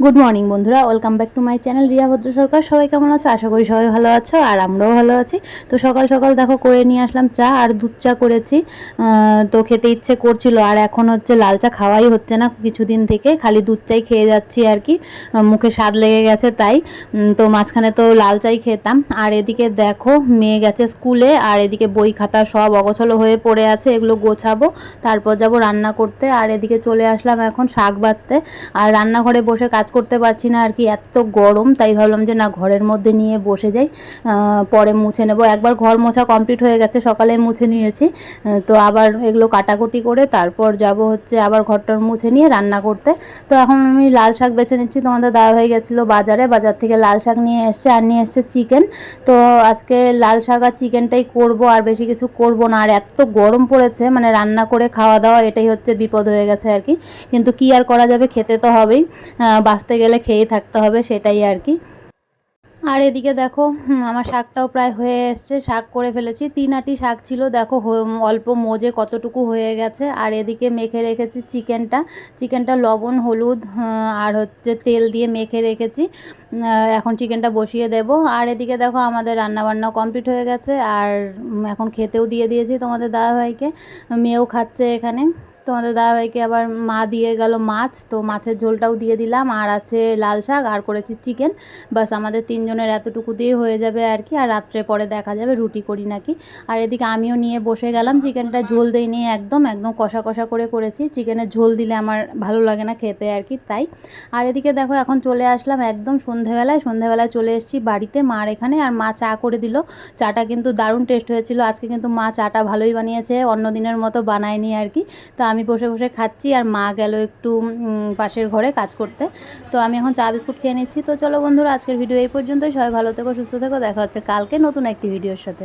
Good morning বন্ধুরা। Welcome back to my channel Riya Bhadra Sarkar সবাই কেমন আছে? আশা করি সবাই ভালো আছো, আর আমরাও ভালো আছি। তো সকাল সকাল দেখো, করে নিয়ে আসলাম চা আর দুধ চা করেছি। তো খেতে ইচ্ছে করছিল, আর এখন হচ্ছে লাল চা খাওয়াই হচ্ছে না কিছুদিন থেকে। খালি দুধ চাই খেয়ে যাচ্ছি আর কি। মুখে স্বাদ লেগে গেছে তাই। তো মাঝখানে তো লাল চাই খেতাম। আর এদিকে দেখো, মেয়ে গেছে স্কুলে, আর এদিকে বই খাতা সব অগোছলো হয়ে পড়ে আছে, এগুলো গোছাবো। তারপর যাব রান্না করতে। আর এদিকে চলে আসলাম এখন শাক বাছতে আর রান্নাঘরে বসে কাজ করতে পারছি না আর কি, এত গরম, তাই ভাবলাম যে না ঘরের মধ্যে নিয়ে বসে যাই। পরে মুছে নেব। একবার ঘর মোছা কমপ্লিট হয়ে গেছে, সকালে মুছে নিয়েছি। তো আবার এগুলো কাটাকুটি করে তারপর যাব হচ্ছে আবার ঘরটার মুছে নিয়ে রান্না করতে। তো এখন আমি লাল শাক বেছে নিচ্ছি, তোমাদের দাদা হয়ে গেছিল বাজারে, বাজার থেকে লাল শাক নিয়ে এসছে আর নিয়ে এসছে চিকেন। তো আজকে লাল শাক আর চিকেনটাই করব, আর বেশি কিছু করব না। আর এত গরম পড়েছে মানে রান্না করে খাওয়া দাওয়া, এটাই হচ্ছে বিপদ হয়ে গেছে আর কি। কিন্তু কি আর করা যাবে, খেতে তো হবেই। বাঁচতে গেলে খেয়েই থাকতে হবে, সেটাই আর কি। আর এদিকে দেখো আমার শাকটাও প্রায় হয়ে এসছে, শাক করে ফেলেছি। তিন আটি শাক ছিল, দেখো অল্প মোজে কতটুকু হয়ে গেছে। আর এদিকে মেখে রেখেছি চিকেনটা। চিকেনটা লবণ, হলুদ আর হচ্ছে তেল দিয়ে মেখে রেখেছি। এখন চিকেনটা বসিয়ে দেব। আর এদিকে দেখো, আমাদের রান্না বান্না কমপ্লিট হয়ে গেছে। আর এখন খেতেও দিয়ে দিয়েছি তোমাদের দাদাভাইকে। মেয়েও খাচ্ছে এখানে। তোমাদের দাদাভাইকে আবার মা দিয়ে গেল মাছ, তো মাছের ঝোলটাও দিয়ে দিলাম। আর আছে লাল শাক, আর করেছি চিকেন। বাস আমাদের তিনজনের এতটুকু দিয়ে হয়ে যাবে আর কি, আর রাত্রে পরে দেখা যাবে, রুটি করি নাকি। আর এদিকে আমিও নিয়ে বসে গেলাম, চিকেনটা ঝোল দেই নিয়ে একদম একদম কষা কষা করে করেছি। চিকেনের ঝোল দিলে আমার ভালো লাগে না খেতে আর কি, তাই। আর এদিকে দেখো, এখন চলে আসলাম একদম সন্ধেবেলায়। সন্ধেবেলায় চলে এসেছি বাড়িতে, মার এখানে, আর মা চা করে দিল। চাটা কিন্তু দারুণ টেস্ট হয়েছিল। আজকে কিন্তু মা চাটা ভালোই বানিয়েছে অন্য দিনের মতো বানায়নি আর কি। তো আমি বসে বসে খাচ্ছি আর মা গেল একটু পাশের ঘরে কাজ করতে। তো আমি এখন চা বিস্কুট খেয়ে নিচ্ছি। তো চলো বন্ধুরা, আজকের ভিডিও এই পর্যন্তই। সবাই ভালো থেকো, সুস্থ থেকো। দেখা হচ্ছে কালকে নতুন একটি ভিডিওর সাথে।